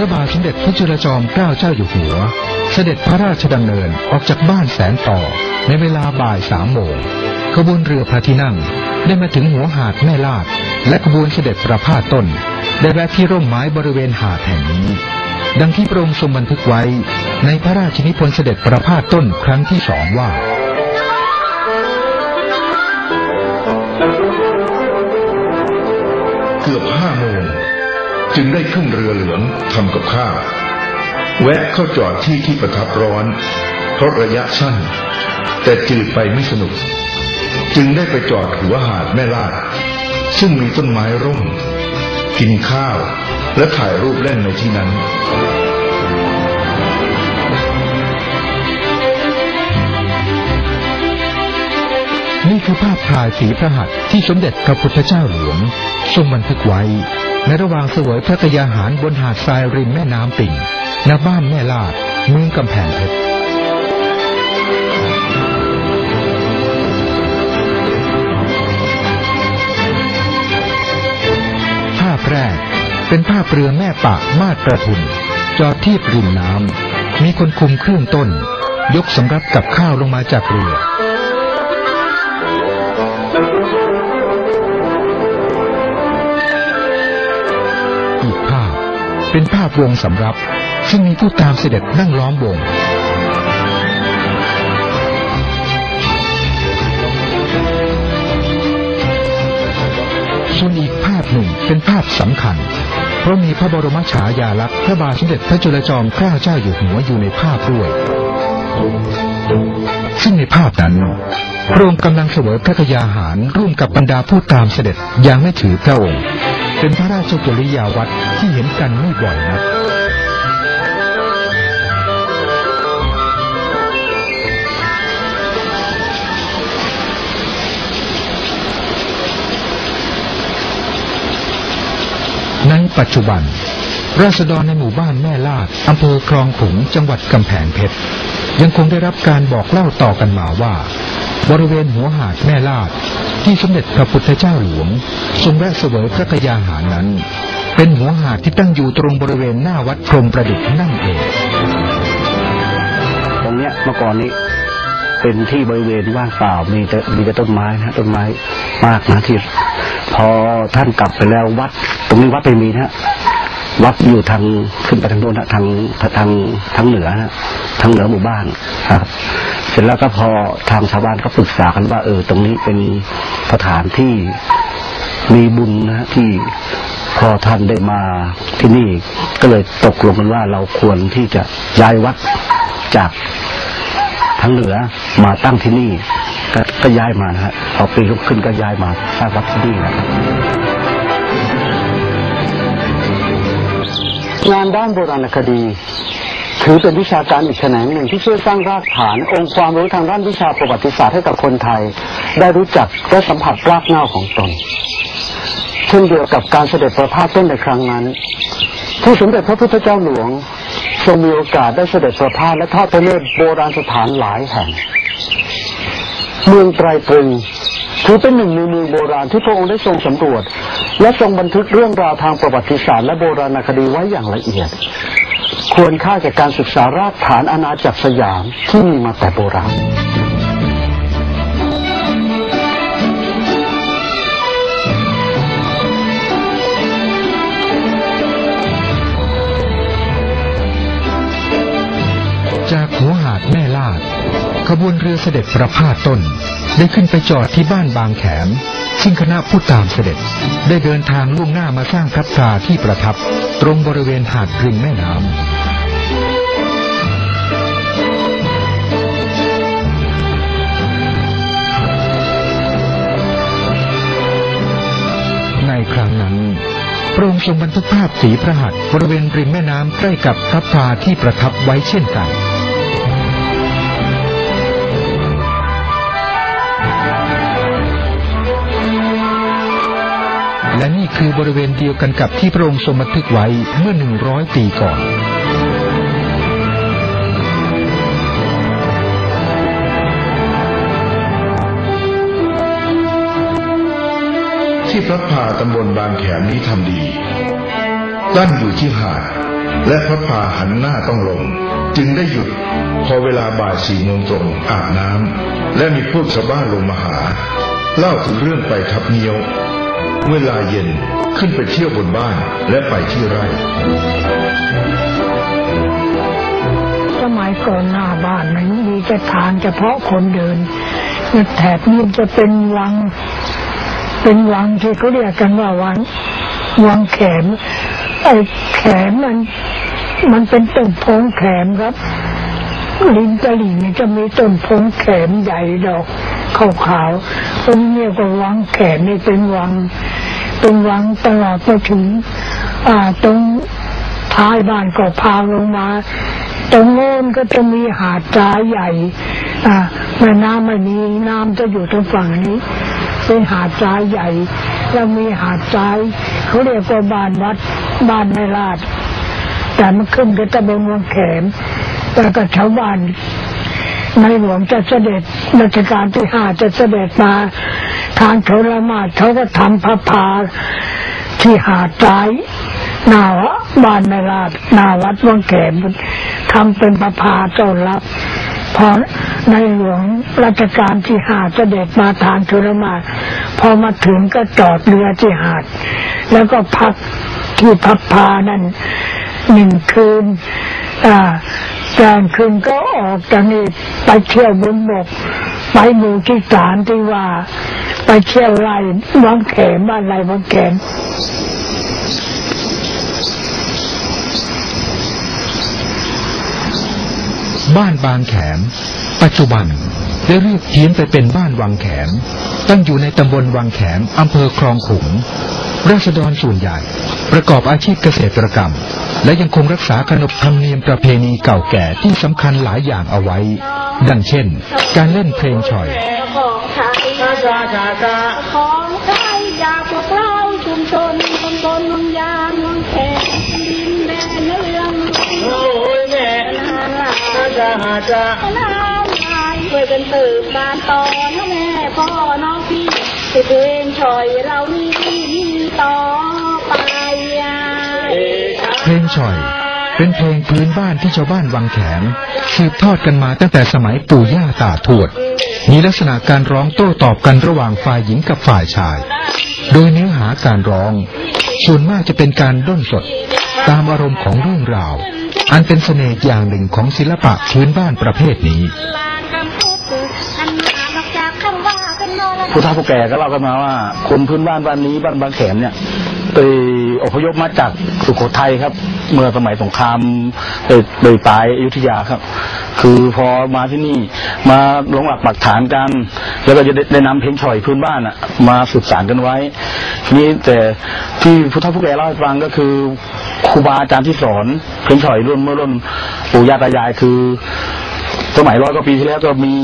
พระบาทสมเด็จพระจุลจอมเกล้าเจ้าอยู่หัว เสด็จพระราชดำเนินออกจากบ้านแสนต่อในเวลาบ่ายสามโมงขบวนเรือพระที่นั่งได้มาถึงหัวหาดแม่ลาด และขบวนเสด็จประพาสต้น ได้แวะที่ร่มไม้บริเวณหาดแห่งนี้ ดังที่พระองค์ทรงบันทึกไว้ ในพระราชนิพนธ์เสด็จประพาสต้นครั้งที่สองว่าเกือบห้าโมง จึงได้ขึ้นเรือเหลืองทำกับข้าวแวะเข้าจอดที่ที่ประทับร้อน เพราะระยะสั้น แต่จืดไปไม่สนุก จึงได้ไปจอดหัวหาดแม่ลาด ซึ่งมีต้นไม้ร่ม กินข้าวและถ่ายรูปเล่นในที่นั้นนี่คือภาพถ่ายฝีพระหัตถ์ที่สมเด็จพระพุทธเจ้าหลวง ทรงบันทึกไว้ ในระหว่างเสวยพระกยาหารบนหาดทรายริมแม่น้ำปิ่งณบ้านแม่ลาดเมืองกำแพงเพชรภาพแรกเป็นภาพเรือแม่ปะมาดประทุน จอดทียบริมน้ำมีคนคุมเครื่องต้น ยกสำรับกับข้าวลงมาจากเรือ เป็นภาพวงสำรับ ซึ่งมีผู้ตามเสด็จนั่งล้อมวงส่วนอีกภาพหนึ่งเป็นภาพสำคัญ เพราะมีพระบรมฉายาลักษณ์พระบาทสมเด็จพระจุลจอมเกล้าเจ้าอยู่หัวอยู่ในภาพด้วย ซึ่งในภาพนั้นพระองค์กำลังเสวยพระกยาหารร่วมกับบรรดาผู้ตามเสด็จอย่างไม่ถือพระองค์ เป็นพระราชกิริยาวัตรที่เห็นกันไม่บ่อยนักในปัจจุบัน ราษฎรในหมู่บ้านแม่ลาดอำเภอคลองขลุงจังหวัดกำแพงเพชร ยังคงได้รับการบอกเล่าต่อกันมาว่า บริเวณหัวหาดแม่ลาด ที่สมเด็จพระพุทธเจ้าหลวง ทรงแวะเสวยพระกยาหารนั้น เป็นหัวหาดที่ตั้งอยู่ตรงบริเวณหน้าวัดพรมประดิษฐ์นั่นเอง ตรงเนี้ยเมื่อก่อนนี้เป็นที่บริเวณว่างเปล่ามีแต่มีแต่ต้นไม้นะต้นไม้มากนะที่พอท่านกลับไปแล้ววัด ตรงนี้วัดไม่มีนะวัดอยู่ทางขึ้นไปทางโน้นนะทางทางทางเหนือนะทางเหนือหมู่บ้านครับ เสร็จแล้วก็พอทางชาวบ้านก็ปรึกษากันว่าเออ ตรงนี้เป็นสถานที่มีบุญนะที่พอท่านได้มาที่นี่ก็เลยตกลงกันว่าเราควรที่จะย้ายวัดจากทางเหนือมาตั้งที่นี่ ก็ก็ย้ายมานะฮะพอปีรุ่งขึ้นก็ย้ายมาสร้างวัดที่นี่นะครับงานด้านโบราณคดี ถือเป็นวิชาการอีกแขนงหนึ่งที่ช่วยสร้างรากฐาน องค์ความรู้ทางด้านวิชาประวัติศาสตร์ให้กับคนไทย ได้รู้จักและสัมผัสรากเหง้าของตน เช่นเดียวกับการเสด็จประพาสต้นในครั้งนั้น ที่สมเด็จพระพุทธเจ้าหลวงทรงมีโอกาสได้เสด็จประพาสและทอดพระเนตรโบราณสถานหลายแห่ง เมืองไตรตรึงถือเป็นหนึ่งในเมืองโบราณที่พระองค์ได้ทรงสำรวจ และทรงบันทึกเรื่องราวทางประวัติศาสตร์และโบราณคดีไว้อย่างละเอียด ควรค่าแก่การศึกษารากฐานอาณาจักรสยามที่มีมาแต่โบราณจากหัวหาดแม่ลาด ขบวนเรือเสด็จประพาสต้น ได้ขึ้นไปจอดที่บ้านบางแขม ซึ่งคณะผู้ตามเสด็จได้เดินทางล่วงหน้ามาสร้างพระพลาที่ประทับ ตรงบริเวณหาดริมแม่น้ำ ทรงบันทึกภาพสีพระหัตถ์บริเวณริมแม่น้ำใกล้กับพระพลาที่ประทับไว้เช่นกันและนี่คือบริเวณเดียวกันกับที่พระองค์ทรงบันทึกไว้เมื่อหนึ่งร้อยปีก่อน ที่พระพาตำบลบางแขมนี้ทำดี ตั้งอยู่ที่หาดและพระพาหันหน้าต้องลง จึงได้หยุดพอเวลาบ่ายสี่โมงตรงอาบน้ำและมีพวกชาวบ้านลงมาหา เล่าถึงเรื่องไปทับเงี้ยว เวลาเย็นขึ้นไปเที่ยวบนบ้านและไปที่ไร่ สมัยก่อนหน้าบ้านมันมีแต่ทางเฉพาะคนเดินแถบนี้จะเป็นวัง เป็นวังที่เขาเรียกกันว่าวังวังแขม ไอ้แขมมัน มันเป็นต้นพงแขมครับริมตลิ่งเนี่ยจะมีต้นพงแขมใหญ่ดอกขาวๆตรงนี้ก็วังแขมนี่เป็นวัง เป็นวังตลอดไปถึง อ่าตรงท้ายบ้านก็พาลงมา ตรงโน้นก็จะมีหาดทรายใหญ่ อ่าแม่น้ำไม่มีน้ำจะอยู่ตรงฝั่งนี้เป็นหาดทรายใหญ่ แล้วมีหาดทรายเขาเรียกว่าบ้านวัด บ้านในลาด แต่มันขึ้นก็จะเป็นเมืองแขมแล้วก็ชาวบ้านในหลวงจะเสด็จรัชกาลที่ห้าจะเสด็จมา ทางโทรมาศเขาก็ทำพระพาที่หาดทรายหนาวะบ้านในลาดหนาวัดวังแขมทำเป็นพระพาต้อนรับพอในหลวงรัชกาลที่ห้าเสด็จมาทางโทรมาพอมาถึงก็จอดเรือที่หาด แล้วก็พัก ที่พับพานั่นหนึ่งคืนกลางคืนก็ออกจากนี่ไปเที่ยวบนบก ไปหมู่ที่สามที่ว่า ไปเที่ยวไร่วังแขมบ้านไร่วังแขมบ้านบางแขม ปัจจุบันได้เรียกเพี้ยนไปเป็นบ้านวังแขม ตั้งอยู่ในตำบลวังแขมอำเภอคลองขุง ราษฎรส่วนใหญ่ ประกอบอาชีพเกษตรกรรม และยังคงรักษาขนบธรรมเนียมประเพณีเก่าแก่ที่สำคัญหลายอย่างเอาไว้ ดังเช่น การเล่นเพลงฉ่อยของไทยของไทยอยากพวกเราชุมชนตำบลมังยางมังแขกดินแดนเรื่องโอ้ยแม่นาลาอาจาอาจานาช่วยกันสืบการต่อนะแม่พ่อน้องพี่ที่เพลงชอยเรานี่ เพลงฉ่อย เป็นเพลงพื้นบ้านที่ชาวบ้านวังแขมสืบทอดกันมาตั้งแต่สมัยปู่ย่าตาทวด มีลักษณะการร้องโต้ตอบกันระหว่างฝ่ายหญิงกับฝ่ายชาย โดยเนื้อหาการร้อง ส่วนมากจะเป็นการด้นสด ตามอารมณ์ของเรื่องราว อันเป็นเสน่ห์อย่างหนึ่งของศิลปะพื้นบ้านประเภทนี้ ผู้เฒ่าผู้แก่ก็เล่ากันมาว่า คนพื้นบ้านบ้านนี้บ้านบางแขมเนี่ยไปอพยพมาจากสุโขทัยครับ เมื่อสมัยสงครามเอ่อโดยปลายอยุธยาครับ คือพอมาที่นี่มาลงหลักปักฐานกัน แล้วก็จะได้ได้นำเพลงฉ่อยพื้นบ้านอะมาสืบสานกันไว้ทีนี้แต่ที่ผู้เฒ่าผู้แก่เล่าให้ฟังก็คือครูบาอาจารย์ที่สอนเพลงฉ่อยรุ่นเมื่อรุ่นปู่ย่าตายายคือ สมัยร้อยกว่าปีที่แล้วก็มี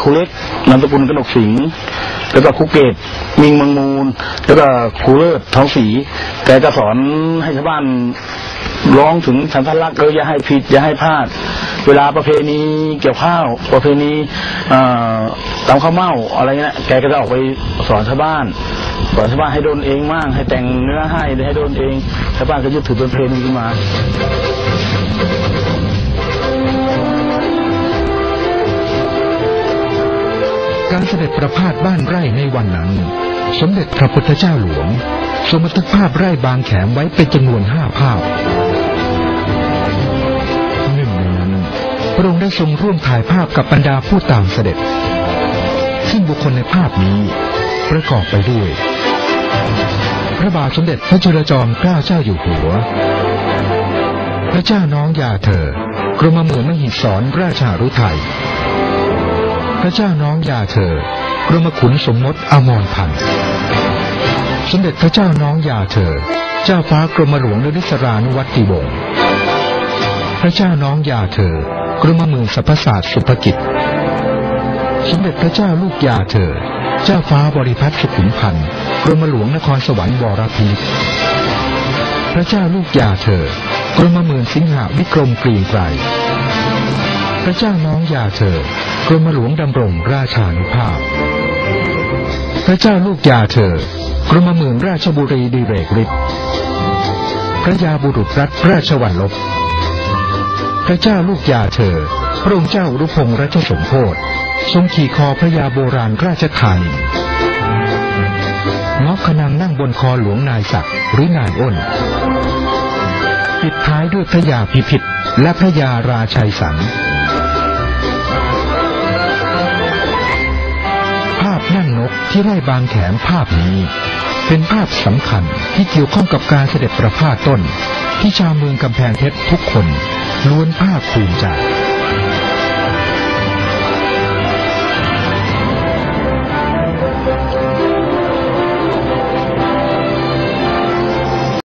ครูเล็กนามสกุลกนกสิงห์แล้วก็ครูเกตมิงมืองมูล แล้วก็ครูเลิศท้องสีแกก็สอนให้ชาวบ้านร้องถึงสันทลักษณ์เอออย่าให้ผิดอย่าให้พลาด เวลาประเพณีเกี่ยวข้าว ประเพณีตำข้าวเม่าอะไรเงี้ยแกก็จะออกไปสอนชาวบ้านสอนชาวบ้านให้โดนเองมั่งให้แต่งเนื้อให้ให้โดนเองชาวบ้านก็ยึดถือเป็นเพลงขึ้นมา การเสด็จประพาสบ้านไร่ในวันนั้น สมเด็จพระพุทธเจ้าหลวงทรงบันทึกภาพไร่บางแขมไว้เป็นจำนวนห้าภาพหนึ่งในนั้น พระองค์ได้ทรงร่วมถ่ายภาพกับบรรดาผู้ตามเสด็จ ซึ่งบุคคลในภาพนี้ประกอบไปด้วย พระบาทสมเด็จพระจุลจอมเกล้าเจ้าอยู่หัว พระเจ้าน้องยาเธอกรมหมื่นมหิศรราชารุไทย ระเจ้าน้องยาเธอกรมขุนสมมติอมรพันธ์สมเด็จพระเจ้าน้องยาเธอ เจ้าฟ้ากรมหลวงนริศรานุวัติวงศ์พระเจ้าน้องยาเธอกรมเมืองสรรพศาสตร์สุภกิจ สมเด็จพระเจ้าลูกยาเธอ เจ้าฟ้าบริพัตรสุขุมพันธ์กรมหลวงนครสวรรค์วรพินิจพระเจ้าลูกยาเธอกรมเมืองสิงหาวิกรมกรียงไกร พระเจ้าน้องยาเธอกรมหลวงดำรงราชานุภาพ พระเจ้าลูกยาเธอกรมเมืองราชบุรีดีเรกฤทธิ์พระยาบุรุษรัฐราชวัลลบพระเจ้าลูกยาเธอ พระองค์เจ้ารุพงษ์รัชสมโพธทรงขี่คอพระยาโบราณราชธานีงอกขนังนั่งบนคอหลวงนายศักดิ์หรือนายอ้นปิดท้ายด้วยพระยาพิพิธและพระยาราชัยสัง กที่ไร่บางแขมภาพนี้ เป็นภาพสำคัญที่เกี่ยวข้องกับการเสด็จประพาสต้น ที่ชาวเมืองกำแพงเพชรทุกคนล้วนภาคภูมิใจ